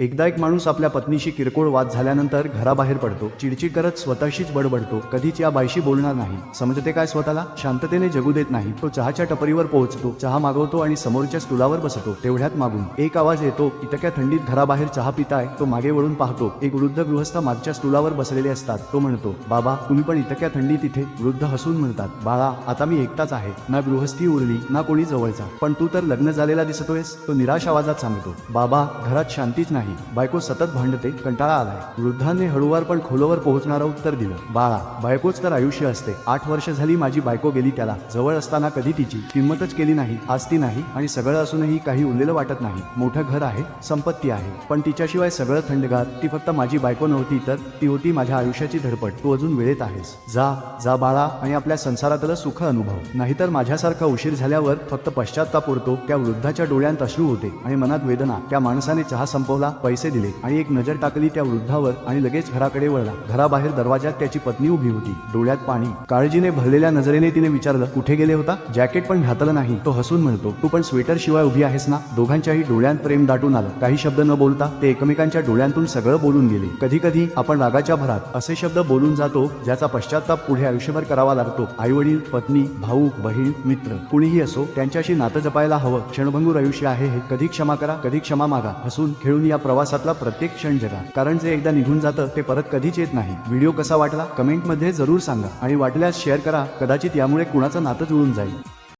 एकदा एक माणूस आपल्या पत्नीशी किरकोळ वाद झाल्यानंतर घराबाहेर पडतो चिडचिड करत स्वतःशीच बडबडतो कधीच या बाईशी बोलणार नाही. समजते काय स्वतःला? शांततेने जगू देत नाही. तो चहाच्या टपरीवर पोहोचतो चहा मागवतो आणि समोरच्या स्टुलावर बसतो तेवढ्यात मागून. एक आवाज येतो इतक्या थंडीत घराबाहेर चहा पिताय तो मागे वळून पाहतो. एक वृद्ध गृहस्थ मागच्या स्टुलावर बसलेले असतात. तो म्हणतो बाबा तुम्ही पण इतक्या थंडीत इथे वृद्ध हसून म्हणतात. बाळा आता मी एकटाच आहे. ना गृहस्थी उरली ना कोणी जवळचा. पण तू तर लग्न झालेला दिसतोयस. तो निराश आवाजात सांगतो बाबा घरात शांतीच नाही. बायको सतत भांडते कंटाळा आलाय. वृद्धाने हळूवार पण खोलवर पोहोचणारं उत्तर दिलं. बाळा बायकोच तर आयुष्य असते. आठ वर्ष झाली माझी बायको गेली त्याला. जवळ असताना कधी तिची किंमतच केली नाही आज ती नाही आणि सगळं असूनही काही उरलेलं वाटत नाही. मोठं घर आहे संपत्ती आहे. पण तिच्याशिवाय सगळं थंडगार. ती फक्त माझी बायको नव्हती तर ती होती माझ्या आयुष्याची धडपड. तू अजून वेळेत आहेस. जा जा बाळा आणि आपल्या संसारातलं सुख अनुभव. नाहीतर माझ्यासारखा उशीर झाल्यावर फक्त पश्चाताप उरतो त्या वृद्धाच्या डोळ्यांत अश्रू होते आणि मनात वेदना. त्या माणसाने चहा संपवला पैसे दिले आणि एक नजर टाकली त्या वृद्धावर आणि लगेच घराकडे वळला. घराबाहेर दरवाजात त्याची पत्नी उभी होती. डोळ्यात पाणी. काळजीने भरलेल्या नजरेने तिने विचारलं कुठे गेले होता? जॅकेट पण घातलं नाही. तो हसून म्हणतो तू पण स्वेटर शिवाय उभी आहेस ना? दोघांच्याही डोळ्यात प्रेम दाटून आलं. काही शब्द न बोलता ते एकमेकांच्या डोळ्यांतून सगळं बोलून गेले. कधी कधी आपण रागाच्या भरात असे शब्द बोलून जातो ज्याचा पश्चाताप पुढे आयुष्यभर करावा लागतो. आई वडील पत्नी भाऊ बहीण मित्र कुणीही असो त्यांच्याशी नातं जपायला हवं. क्षणभंगूर आयुष्य आहे हे. कधी क्षमा करा कधी क्षमा मागा. हसून खेळून या प्रवासातला प्रत्येक क्षण जगा. कारण जे एकदा निघून जातं ते परत कधीच येत नाही. व्हिडिओ कसा वाटला कमेंटमध्ये जरूर सांगा. आणि वाटल्यास शेअर करा. कदाचित यामुळे कुणाचं नातं जुळून जाईल.